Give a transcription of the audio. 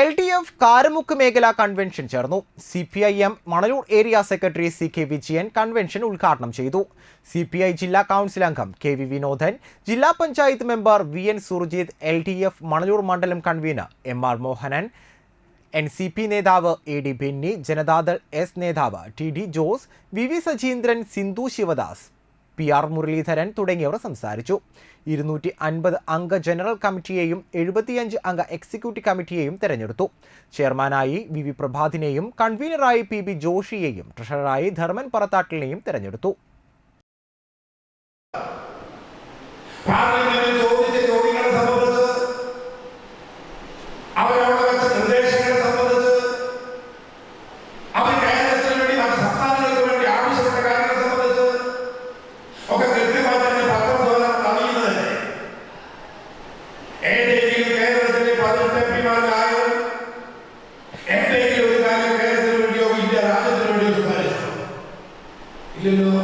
L D F Karamukku മേഖല convention ചേർന്നു. C P I M Manalur area secretary C K Vijayan convention ഉദ്ഘാടനം ചെയ്തു. C P I ജില്ലാ council അംഗം K V Vinodan ജില്ലാ panchayat member V N Surjith L D F Manalur മണ്ഡലം convener M R Mohanan N C P നേതാവ് A D Benny Janata Dal S നേതാവ് T D Jose V V Sajeendran Sindhu Sivadas P R Muraleedharan തുടങ്ങിയവർ സംസാരിച്ചു. ഇരുന്നൂറ്റി അൻപത് അംഗ general കമ്മിറ്റിയെയും എഴുപത്തിയഞ്ച് അംഗ എക്സിക്യൂട്ടീവ് കമ്മിറ്റിയെയും തെരഞ്ഞെടുത്തു. ചെയർമാനായി വി വി പ്രഭാതിനെയും കൺവീനറായി പി ബി ജോഷിയെയും ട്രഷററായി ധർമ്മൻ പറത്താട്ടിലിനെയും തെരഞ്ഞെടുത്തു. പാർലമെന്റിൽ സംബന്ധിച്ച് നിർദ്ദേശങ്ങളെ ഏതെങ്കിലും കേരളത്തിലെ പതിനെട്ട് എം പിമാരിലായാലും എന്തെങ്കിലും ഒരു കാര്യം കേരളത്തിന് വേണ്ടിയോ ഇന്ത്യ രാജ്യത്തിന് വേണ്ടിയോ ഇല്ലല്ലോ?